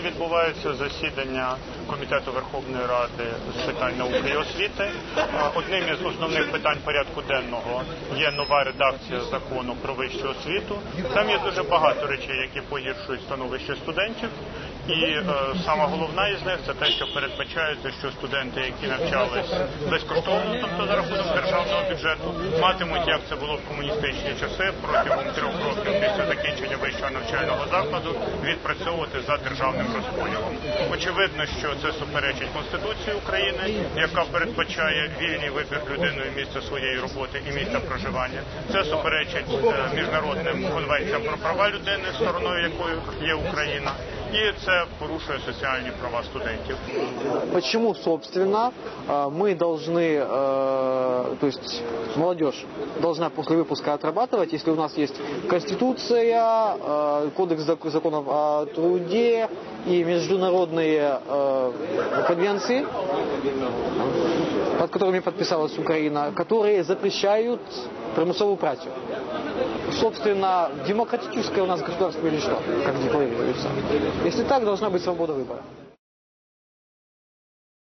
Відбувається засідання Комітету Верховної Ради з питань науки і освіти. Одним із основних питань порядку денного є нова редакція закону про вищу освіту. Там є дуже багато речей, які погіршують становище студентів. І е, сама головна із них це те, що передбачається, що студенти, які навчались безкоштовно, тобто за рахунок державного бюджету, матимуть, як це було в комуністичні часи, протягом трьох закінчення вищого навчального закладу відпрацьовувати за державним розподілом. Очевидно, що це суперечить Конституції України, яка передбачає вільний вибір людиною місця своєї роботи і місця проживання. Це суперечить е, міжнародним конвенціям про права людини, стороною якої є Україна, і це порушує соціальні права студентів. Почему, собственно, э, мы должны, э, то есть молодежь должна после выпуска отрабатывать, если у нас есть Конституция, э, Кодекс зак- законов о труде и международные э, конвенции, под которыми подписалась Украина, которые запрещают примусовую працу. Собственно, демократическое у нас государство или что, как декларируется. Если так, должна быть свобода выбора.